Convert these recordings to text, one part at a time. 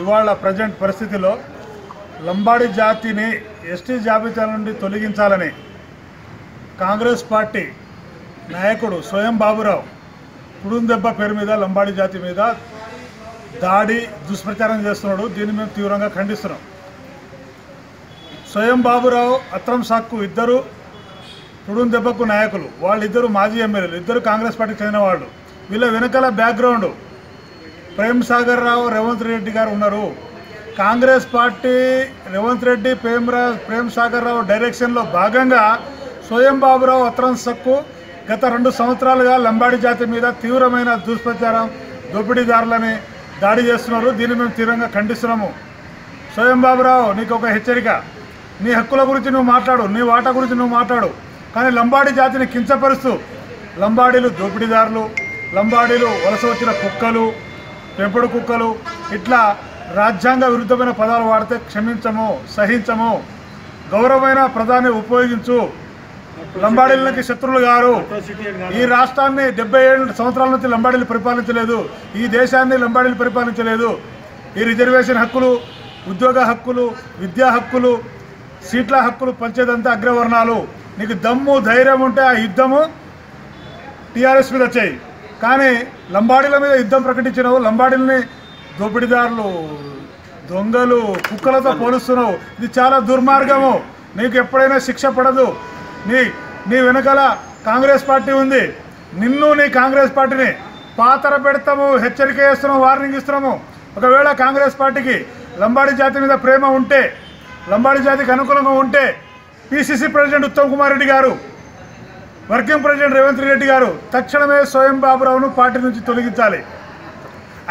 ఇవాళ ప్రజెంట్ పరిస్థితిలో లంబాడి జాతిని ఎస్టీ జాబితా నుండి తొలగించాలని కాంగ్రెస్ పార్టీ నాయకుడు స్వయం బాబురావు కుడుందెబ్బ పేరు మీద లంబాడి జాతి మీద దాడి దుష్ప్రచారం చేస్తున్నాడు. దీన్ని మేము తీవ్రంగా ఖండిస్తున్నాం. స్వయం బాబురావు అత్రం సాక్కు ఇద్దరు కుడుందెబ్బకు నాయకులు. వాళ్ళిద్దరు మాజీ ఎమ్మెల్యేలు. ఇద్దరు కాంగ్రెస్ పార్టీకి చెందిన వాళ్ళు. వీళ్ళ వెనకాల బ్యాక్గ్రౌండ్ ప్రేమ్ సాగర్ రావు రేవంత్ రెడ్డి గారు ఉన్నారు. కాంగ్రెస్ పార్టీ రేవంత్ రెడ్డి ప్రేమ్ ప్రేమ్ సాగర్ రావు డైరెక్షన్లో భాగంగా స్వయం బాబురావు అత్రం సక్కు గత రెండు సంవత్సరాలుగా లంబాడి జాతి మీద తీవ్రమైన దుష్ప్రచారం దోపిడీదారులని దాడి చేస్తున్నారు. దీన్ని మేము తీవ్రంగా ఖండిస్తున్నాము. స్వయం బాబురావు నీకు ఒక హెచ్చరిక. నీ హక్కుల గురించి నువ్వు మాట్లాడు నీ వాటా గురించి నువ్వు మాట్లాడు. కానీ లంబాడి జాతిని కించపరుస్తూ లంబాడీలు దోపిడీదారులు లంబాడీలు వలస వచ్చిన కుక్కలు పెంపుడు కుక్కలు ఇట్లా రాజ్యాంగ విరుద్ధమైన పదాలు వాడితే క్షమించము సహించము. గౌరవమైన ప్రధాని ఉపయోగించు. లంబాడీలకి శత్రువులు గారు. ఈ రాష్ట్రాన్ని డెబ్బై ఏడు సంవత్సరాల నుంచి లంబాడీలు పరిపాలించలేదు. ఈ దేశాన్ని లంబాడీలు పరిపాలించలేదు. ఈ రిజర్వేషన్ హక్కులు ఉద్యోగ హక్కులు విద్యా హక్కులు సీట్ల హక్కులు పంచేదంతా అగ్రవర్ణాలు. నీకు దమ్ము ధైర్యం ఉంటే ఆ యుద్ధము టీఆర్ఎస్ మీద వచ్చాయి కానీ లంబాడీల మీద యుద్ధం ప్రకటించినావు లంబాడీలని దోపిడీదారులు దొంగలు కుక్కలతో పోలుస్తున్నావు. ఇది చాలా దుర్మార్గము. నీకు ఎప్పుడైనా శిక్ష పడదు. నీ నీ వెనకాల కాంగ్రెస్ పార్టీ ఉంది. నిన్ను నీ కాంగ్రెస్ పార్టీని పాతర పెడతాము హెచ్చరిక చేస్తున్నాము వార్నింగ్ ఇస్తున్నాము. ఒకవేళ కాంగ్రెస్ పార్టీకి లంబాడీ జాతి మీద ప్రేమ ఉంటే లంబాడీ జాతికి అనుకూలంగా ఉంటే PCC president Uttam Kumar Reddy garu working president Revanth Reddy గారు తక్షణమే స్వయం బాబురావును పార్టీ నుంచి తొలగించాలి.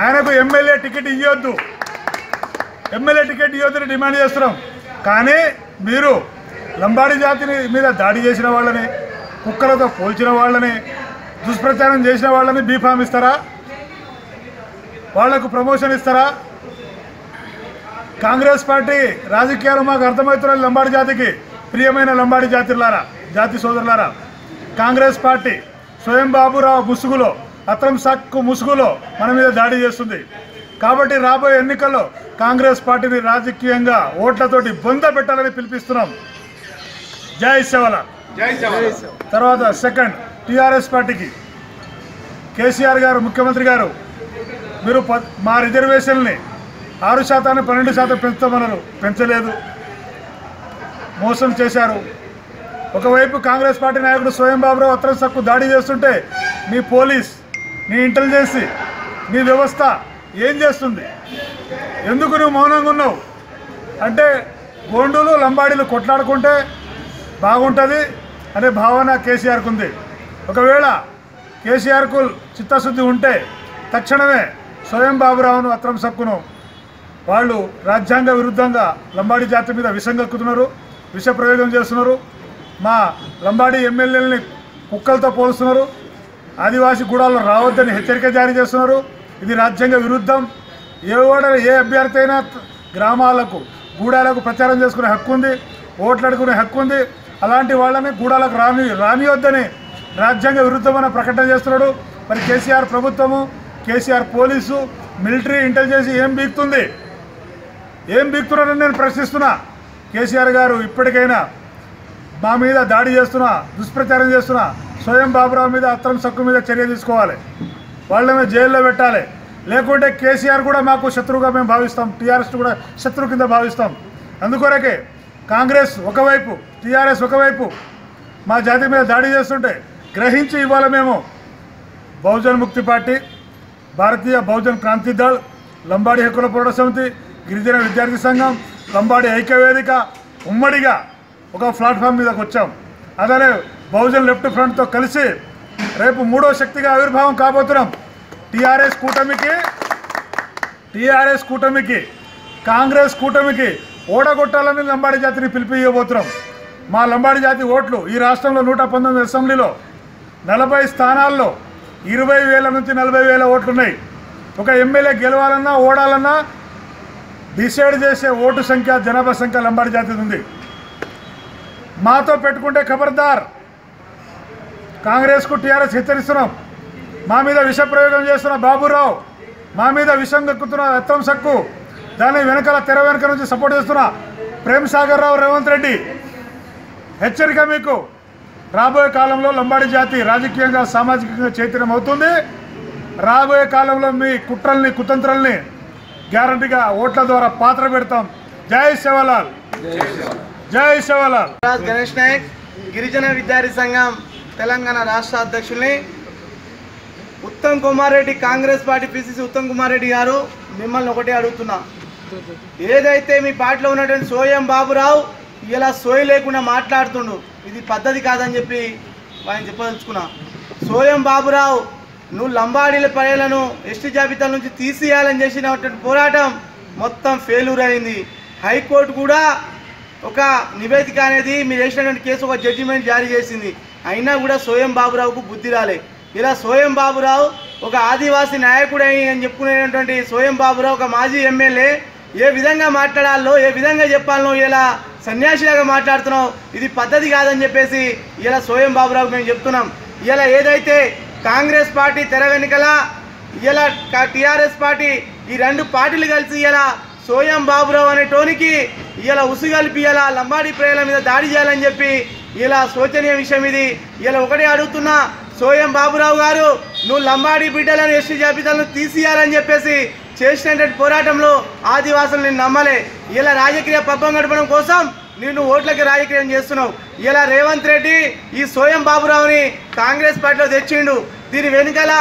ఆయనకు ఎమ్మెల్యే టికెట్ ఇవ్వద్దు ఎమ్మెల్యే టికెట్ ఇవ్వద్దని డిమాండ్ చేస్తున్నాం. కానీ మీరు లంబాడి జాతిని మీద దాడి చేసిన వాళ్ళని కుక్కలతో పోల్చిన వాళ్ళని దుష్ప్రచారం చేసిన వాళ్ళని బీఫామ్ ఇస్తారా? వాళ్ళకు ప్రమోషన్ ఇస్తారా? కాంగ్రెస్ పార్టీ రాజకీయాలు మాకు అర్థమవుతున్న లంబాడి జాతికి. ప్రియమైన లంబాడి జాతిలారా జాతి సోదరులారా కాంగ్రెస్ పార్టీ స్వయం బాబురావు ముసుగులో అత్రం సక్కు ముసుగులో మన మీద దాడి చేస్తుంది. కాబట్టి రాబోయే ఎన్నికల్లో కాంగ్రెస్ పార్టీని రాజకీయంగా ఓట్లతోటి బొంద పెట్టాలని పిలిపిస్తున్నాం. జై శవల తర్వాత సెకండ్ టీఆర్ఎస్ పార్టీకి కేసీఆర్ గారు ముఖ్యమంత్రి గారు మీరు మా రిజర్వేషన్ని ఆరు శాతాన్ని పన్నెండు శాతం పెంచుతామన్నారు పెంచలేదు. మోసం చేశారు. ఒకవైపు కాంగ్రెస్ పార్టీ నాయకుడు స్వయం బాబురావు అత్రం సక్కు దాడి చేస్తుంటే మీ పోలీస్ మీ ఇంటెలిజెన్సీ మీ వ్యవస్థ ఏం చేస్తుంది? ఎందుకు నువ్వు మౌనంగా ఉన్నావు? అంటే గోండులు లంబాడీలు కొట్లాడుకుంటే బాగుంటుంది అనే భావన కేసీఆర్కు ఉంది. ఒకవేళ కేసీఆర్కు చిత్తశుద్ధి ఉంటే తక్షణమే స్వయం బాబురావును అత్రం సక్కును వాళ్ళు రాజ్యాంగ విరుద్ధంగా లంబాడీ జాతి మీద విషం కక్కుతున్నారు విష ప్రయోగం చేస్తున్నారు. మా లంబాడీ ఎమ్మెల్యేలని కుక్కలతో పోలుస్తున్నారు. ఆదివాసీ గూడాల్లో రావద్దని హెచ్చరిక జారీ చేస్తున్నారు. ఇది రాజ్యాంగ విరుద్ధం. ఏ ఏ అభ్యర్థి అయినా గ్రామాలకు గూడాలకు ప్రచారం చేసుకునే హక్కు ఉంది ఓట్లాడుకునే హక్కు ఉంది. అలాంటి వాళ్ళని గూడాలకు రాని రానివద్దని రాజ్యాంగ విరుద్ధమైన ప్రకటన చేస్తున్నాడు. మరి కేసీఆర్ ప్రభుత్వము కేసీఆర్ పోలీసు మిలిటరీ ఇంటెలిజెన్స్ ఏం బీక్తుంది? ఏం బీక్తున్నారని నేను ప్రశ్నిస్తున్నా. కేసీఆర్ గారు ఇప్పటికైనా మా మీద దాడి చేస్తున్నా దుష్ప్రచారం చేస్తున్నా స్వయం బాబురావు మీద అత్రం సక్కు మీద చర్య తీసుకోవాలి. వాళ్ళని జైల్లో పెట్టాలి. లేకుంటే కేసీఆర్ కూడా మాకు శత్రువుగా మేము భావిస్తాం. టీఆర్ఎస్ కూడా శత్రువు కింద భావిస్తాం. అందుకొరకే కాంగ్రెస్ ఒకవైపు టీఆర్ఎస్ ఒకవైపు మా జాతి మీద దాడి చేస్తుంటే గ్రహించి ఇవాళ మేము బహుజన్ ముక్తి పార్టీ భారతీయ బహుజన్ క్రాంతి దళ్ లంబాడి హక్కుల పోరాట సమితి గిరిజన విద్యార్థి సంఘం లంబాడి ఐక్యవేదిక ఉమ్మడిగా ఒక ప్లాట్ఫామ్ మీదకి వచ్చాం. అలానే బహుజన్ లెఫ్ట్ ఫ్రంట్తో కలిసి రేపు మూడో శక్తిగా ఆవిర్భావం కాబోతున్నాం. టీఆర్ఎస్ కూటమికి టీఆర్ఎస్ కూటమికి కాంగ్రెస్ కూటమికి ఓడగొట్టాలని లంబాడి జాతిని పిలిపియబోతున్నాం మా లంబాడి జాతి ఓట్లు ఈ రాష్ట్రంలో నూట పంతొమ్మిది అసెంబ్లీలో నలభై స్థానాల్లో ఇరవై వేల నుంచి నలభై వేల ఓట్లు ఉన్నాయి ఒక ఎమ్మెల్యే గెలవాలన్నా ఓడాలన్నా డిసైడ్ చేసే ఓటు సంఖ్య జనాభా సంఖ్య లంబాడి జాతిది ఉంది. మాతో పెట్టుకుంటే ఖబర్దార్. కాంగ్రెస్కు టీఆర్ఎస్ హెచ్చరిస్తున్నాం. మా మీద విష ప్రయోగం చేస్తున్న బాబురావు మా మీద విషం కక్కుతున్న రత్నం సక్కు దాని వెనకాల తెర వెనక నుంచి సపోర్ట్ చేస్తున్న ప్రేమ్ సాగర్ రావు రేవంత్ రెడ్డి. హెచ్చరిక మీకు. రాబోయే కాలంలో లంబాడి జాతి రాజకీయంగా సామాజికంగా చైతన్యం అవుతుంది రాబోయే కాలంలో మీ కుట్రల్ని కుతంత్రల్ని గ్యారంటీగా ఓట్ల ద్వారా పాత్ర పెడతాం. జై శివలాల్. జై శివలాల్ రాజ్ గణేష్ నాయక్ గిరిజన విద్యార్థి సంఘం తెలంగాణ రాష్ట్ర అధ్యక్షుల్ని Uttam Kumar Reddy Congress party PCC Uttam Kumar Reddy garu మిమ్మల్ని ఒకటే అడుగుతున్నా. ఏదైతే మీ పార్టీలో ఉన్నటువంటి సోయం బాబురావు ఇలా సోయి లేకుండా మాట్లాడుతుండు ఇది పద్ధతి కాదని చెప్పి ఆయన చెప్పదలుచుకున్నా. సోయం బాబురావు నువ్వు లంబాడీల ప్రజలను ఎస్టీ జాబితా నుంచి తీసేయాలని చేసినటువంటి పోరాటం మొత్తం ఫెయిల్యూర్ అయింది. హైకోర్టు కూడా ఒక నివేదిక అనేది మీరు వేసినటువంటి కేసు ఒక జడ్జిమెంట్ జారీ చేసింది. అయినా కూడా సోయం బాబురావుకు బుద్ధి రాలే. ఇలా సోయం బాబురావు ఒక ఆదివాసీ నాయకుడు అని చెప్పుకునేటువంటి సోయం బాబురావు ఒక మాజీ ఎమ్మెల్యే ఏ విధంగా మాట్లాడాలో ఏ విధంగా చెప్పాలనో ఇలా సన్యాసిలాగా మాట్లాడుతున్నావు ఇది పద్ధతి కాదని చెప్పేసి ఇలా సోయం బాబురావు మేము చెప్తున్నాం. ఇలా ఏదైతే కాంగ్రెస్ పార్టీ తెర వెనుకల ఇలా టిఆర్ఎస్ పార్టీ ఈ రెండు పార్టీలు కలిసి ఇలా సోయం బాబురావు అనే టోనికి ఇలా ఉసుగలిపి ఇలా లంబాడి ప్రేయల మీద దాడి చేయాలని చెప్పి ఇలా శోచనీయ విషయం ఇది. ఇలా ఒకటే అడుగుతున్నా సోయం బాబురావు గారు నువ్వు లంబాడి బిడ్డలను ఎస్టీ జాబితాలను తీసియాలని చెప్పేసి చేసినటువంటి పోరాటంలో ఆదివాసులు నేను నమ్మలే. ఇలా రాజకీయ పబ్బం గడపడం కోసం నేను ఓట్లకి రాజకీయం చేస్తున్నావు. ఇలా రేవంత్ రెడ్డి ఈ సోయం బాబురావుని కాంగ్రెస్ పార్టీలో తెచ్చిండు. దీని వెనుకల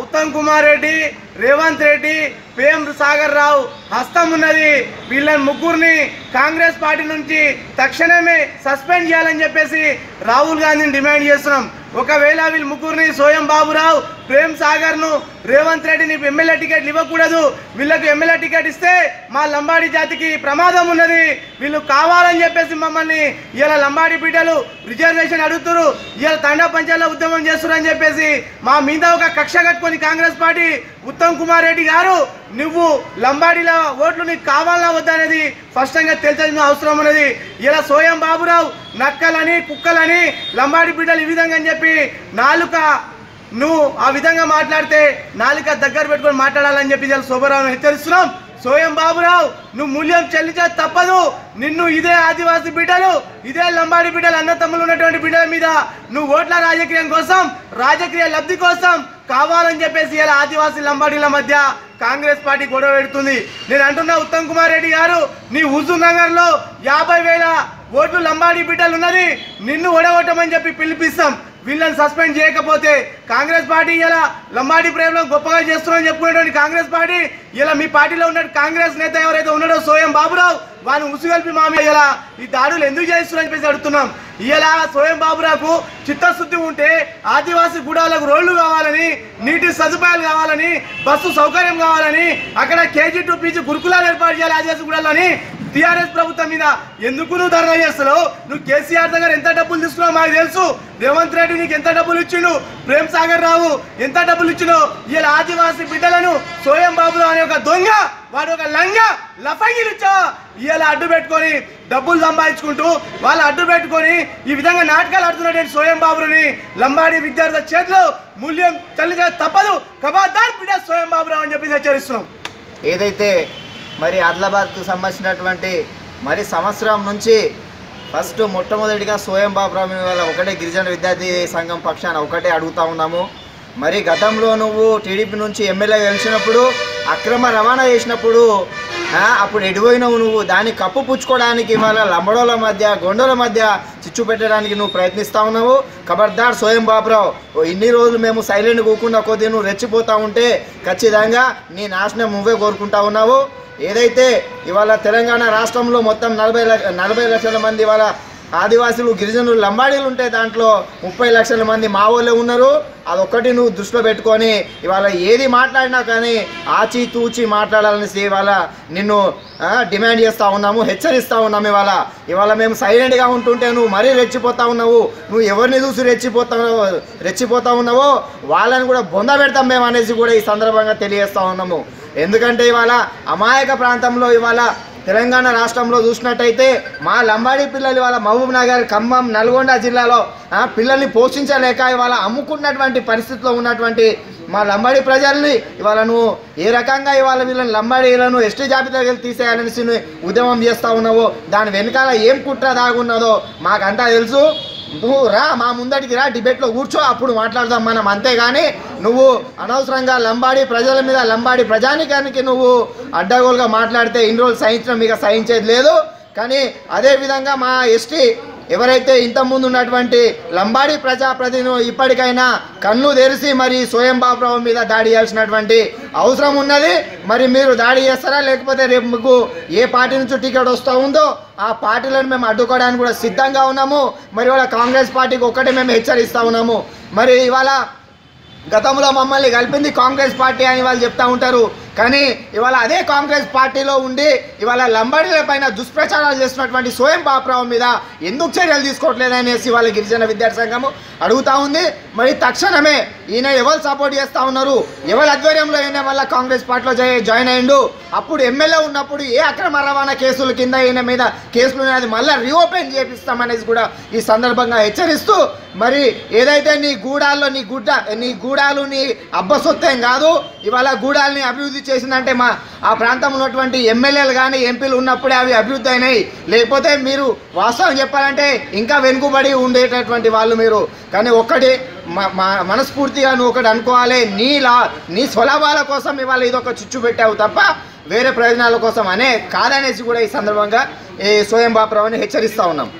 ఉత్తమ్ కుమార్ రెడ్డి రేవంత్ రెడ్డి ప్రేమ్ సాగర్ రావు హస్తం ఉన్నది. వీళ్ళని ముగ్గురిని కాంగ్రెస్ పార్టీ నుంచి తక్షణమే సస్పెండ్ చేయాలని చెప్పేసి రాహుల్ గాంధీని డిమాండ్ చేస్తున్నాం. ఒకవేళ వీళ్ళు ముగ్గురిని సోయం బాబురావు ప్రేమ్ సాగర్ను రేవంత్ రెడ్డిని ఎమ్మెల్యే టికెట్ ఇవ్వకూడదు. వీళ్ళకు ఎమ్మెల్యే టికెట్ ఇస్తే మా లంబాడి జాతికి ప్రమాదం ఉన్నది. వీళ్ళు కావాలని చెప్పేసి మమ్మల్ని ఇలా లంబాడి బిడ్డలు రిజర్వేషన్ అడుగుతురు ఇలా తండా పంచాయతీలో ఉద్యమం చేస్తున్నారని చెప్పేసి మా మీద ఒక కక్ష కట్టుకొని కాంగ్రెస్ పార్టీ ఉత్తమ్ కుమార్ రెడ్డి గారు నువ్వు లంబాడీల ఓట్లు నీకు కావాలా వద్దనేది స్పష్టంగా తెలిసిన అవసరం ఉన్నది. ఇలా సోయం బాబురావు నక్కలని కుక్కలని లంబాడి బిడ్డలు ఈ విధంగా అని చెప్పి నాలుక నువ్వు ఆ విధంగా మాట్లాడితే నాలిక దగ్గర పెట్టుకొని మాట్లాడాలని చెప్పి శుభరావు హెచ్చరిస్తున్నాం సోయం బాబురావు నువ్వు మూల్యం చెల్లించే తప్పదు. నిన్ను ఇదే ఆదివాసీ బిడ్డలు ఇదే లంబాడి బిడ్డలు అన్న తమ్ములు ఉన్నటువంటి బిడ్డల మీద నువ్వు ఓట్ల రాజకీయం కోసం రాజకీయ లబ్ధి కోసం కావాలని చెప్పేసి ఇలా ఆదివాసీ లంబాడీల మధ్య కాంగ్రెస్ పార్టీ గొడవ పెడుతుంది. నేను అంటున్నా ఉత్తమ్ కుమార్ రెడ్డి గారు నీ హుజూర్ నగర్లో యాభై వేల ఓట్లు లంబాడీ బిడ్డలు ఉన్నది నిన్ను ఓడగొట్టమని చెప్పి పిలిపిస్తాం. వీళ్ళని సస్పెండ్ చేయకపోతే కాంగ్రెస్ పార్టీ ఇలా లంబాడి ప్రేమలో గొప్పగా చేస్తున్నారని చెప్పుకునేటువంటి కాంగ్రెస్ పార్టీ ఇలా మీ పార్టీలో ఉన్న కాంగ్రెస్ నేత ఎవరైతే ఉన్నాడో సోయం బాబురావు వారిని ఉసుగల్పి మా ఇలా ఈ దాడులు ఎందుకు చేస్తున్నారని చెప్పేసి అడుగుతున్నాం. ఇలా సోయం బాబురావుకు చిత్తశుద్ధి ఉంటే ఆదివాసీ గుడాలకు రోడ్లు కావాలని నీటి సదుపాయాలు కావాలని బస్సు సౌకర్యం కావాలని అక్కడ కేజీ టూ పీజీ గురుకులాలు ఏర్పాటు చేయాలి ఆదివాసీ గుడాలని టీఆర్ఎస్ ప్రభుత్వం మీద ఎందుకు నువ్వు ధర్నా చేస్తున్నావు? నువ్వు కేసీఆర్ దగ్గర ఎంత డబ్బులు తీసుకున్నావు మాకు తెలుసు. రేవంత్ రెడ్డి నీకు ఎంత డబ్బులు ఇచ్చిండు? ప్రేమ్ సాగర్ రావు ఎంత డబ్బులు ఇచ్చినో ఇలా ఆదివాసీ బిడ్డలను సోయం బాబురావు అనే ఒక దొంగ వాడు ఒక లంగ లఫంగిలుచ్చా ఇలా అడ్డు పెట్టుకొని డబ్బులు సంపాదించుకుంటూ వాళ్ళు అడ్డు పెట్టుకొని ఈ విధంగా నాటకాలు ఆడుతున్నటువంటి సోయం బాబుని లంబాడి విద్యార్థుల చేతిలో మూల్యం తల్లి తప్పదు. కబాదార్ బిడ్డ సోయం బాబురావు అని చెప్పి హెచ్చరిస్తున్నాం. ఏదైతే మరి ఆదిలాబాద్కు సంబంధించినటువంటి మరి సంవత్సరం నుంచి ఫస్ట్ మొట్టమొదటిగా సోయం బాబురామి వాళ్ళ ఒకటే గిరిజన విద్యార్థి సంఘం పక్షాన ఒకటే అడుగుతా ఉన్నాము. మరి గతంలో నువ్వు టీడీపీ నుంచి ఎమ్మెల్యే గెలిచినప్పుడు అక్రమ రవాణా చేసినప్పుడు అప్పుడు ఎడిపోయినావు నువ్వు. దాన్ని కప్పు పుచ్చుకోవడానికి ఇవాళ లంబడోల మధ్య గొండోల మధ్య చిచ్చు పెట్టడానికి నువ్వు ప్రయత్నిస్తా ఉన్నావు. ఖబర్దార్ సోయం బాబురావు ఓ ఇన్ని రోజులు మేము సైలెంట్ కూకుండా కొద్దీ నువ్వు రెచ్చిపోతూ ఉంటే ఖచ్చితంగా నీ నాశనం నువ్వే కోరుకుంటా ఉన్నావు. ఏదైతే ఇవాళ తెలంగాణ రాష్ట్రంలో మొత్తం నలభై లక్ష నలభై లక్షల మంది ఇవాళ ఆదివాసులు గిరిజనులు లంబాడీలు ఉంటే దాంట్లో ముప్పై లక్షల మంది మా వాళ్ళే ఉన్నారు. అదొక్కటి నువ్వు దృష్టిలో పెట్టుకొని ఇవాళ ఏది మాట్లాడినా కానీ ఆచి తూచి మాట్లాడాలనేసి ఇవాళ నిన్ను డిమాండ్ చేస్తూ ఉన్నాము హెచ్చరిస్తూ ఉన్నాము ఇవాళ. ఇవాళ మేము సైలెంట్గా ఉంటుంటే నువ్వు మరీ రెచ్చిపోతా ఉన్నావు. నువ్వు ఎవరిని చూసి రెచ్చిపోతావు రెచ్చిపోతా ఉన్నావో వాళ్ళని కూడా బొంద పెడతాం మేము అనేసి కూడా ఈ సందర్భంగా తెలియజేస్తూ ఉన్నాము. ఎందుకంటే ఇవాళ అమాయక ప్రాంతంలో ఇవాళ తెలంగాణ రాష్ట్రంలో చూసినట్టయితే మా లంబాడి పిల్లలు ఇవాళ మహబూబ్ నగర్ ఖమ్మం నల్గొండ జిల్లాలో పిల్లల్ని పోషించలేక ఇవాళ అమ్ముకున్నటువంటి పరిస్థితిలో ఉన్నటువంటి మా లంబాడి ప్రజల్ని ఇవాళ నువ్వు ఏ రకంగా ఇవాళ వీళ్ళని లంబాడీలను ఎస్టీ జాబితాకి తీసేయాలనేసి ఉద్యమం చేస్తా ఉన్నావో దాని వెనకాల ఏం కుట్ర దాగున్నదో మాకంతా తెలుసు. నువ్వు రా మా ముందటికి రా డిబేట్లో కూర్చో అప్పుడు మాట్లాడదాం మనం. అంతేగాని నువ్వు అనవసరంగా లంబాడి ప్రజల మీద లంబాడి ప్రజానికానికి నువ్వు అడ్డగోలుగా మాట్లాడితే ఇన్ని రోజులు సహించడం మీకు సహించేది లేదు. కానీ అదే విధంగా మా ఎస్టీ ఎవరైతే ఇంతకుముందు ఉన్నటువంటి లంబాడి ప్రజాప్రతినిధులు ఇప్పటికైనా కన్ను తెరిచి మరి స్వయం బాబురావు మీద దాడి చేయాల్సినటువంటి అవసరం ఉన్నది. మరి మీరు దాడి చేస్తారా? లేకపోతే రేపు మీకు ఏ పార్టీ నుంచి టికెట్ వస్తూ ఉందో ఆ పార్టీలను మేము అడ్డుకోవడానికి కూడా సిద్ధంగా ఉన్నాము. మరి ఇవాళ కాంగ్రెస్ పార్టీకి ఒక్కటే మేము హెచ్చరిస్తూ ఉన్నాము. మరి ఇవాళ గతంలో మమ్మల్ని కలిపింది కాంగ్రెస్ పార్టీ అని వాళ్ళు చెప్తా ఉంటారు. కానీ ఇవాళ అదే కాంగ్రెస్ పార్టీలో ఉండి ఇవాళ లంబాడీల పైన దుష్ప్రచారాలు చేస్తున్నటువంటి స్వయం బాపురావు మీద ఎందుకు చర్యలు తీసుకోవట్లేదు అనేసి వాళ్ళ గిరిజన విద్యార్థి సంఘము అడుగుతా ఉంది. మరి తక్షణమే ఈయన ఎవరు సపోర్ట్ చేస్తూ ఉన్నారు? ఎవరి ఆధ్వర్యంలో ఈయన వల్ల కాంగ్రెస్ పార్టీలో జాయిన్ అయ్యిండు? అప్పుడు ఎమ్మెల్యే ఉన్నప్పుడు ఏ అక్రమ రవాణా కేసుల కింద ఈయన మీద కేసులు ఉన్నాయి అది మళ్ళీ రీఓపెన్ చేపిస్తామనేసి కూడా ఈ సందర్భంగా హెచ్చరిస్తూ మరి ఏదైతే నీ గూడాల్లో నీ గుడ్డ నీ గూడాలు నీ అబ్బసొత్తేం కాదు ఇవాళ గూడాల్ని అభివృద్ధి చేసిందంటే మా ఆ ప్రాంతంలో ఉన్నటువంటి ఎమ్మెల్యేలు కానీ ఎంపీలు ఉన్నప్పుడే అవి అభివృద్ధి అయినాయి. లేకపోతే మీరు వాస్తవం చెప్పాలంటే ఇంకా వెనుకబడి ఉండేటటువంటి వాళ్ళు మీరు. కానీ ఒక్కటి మనస్ఫూర్తిగా నువ్వు ఒకటి అనుకోవాలి. నీ లా నీ స్వలాభాల కోసం ఇవాళ ఇదొక చిచ్చు పెట్టావు తప్ప వేరే ప్రయోజనాల కోసం అనే కాదనేసి కూడా ఈ సందర్భంగా ఈ స్వయం బాపురావుని హెచ్చరిస్తూ ఉన్నాం.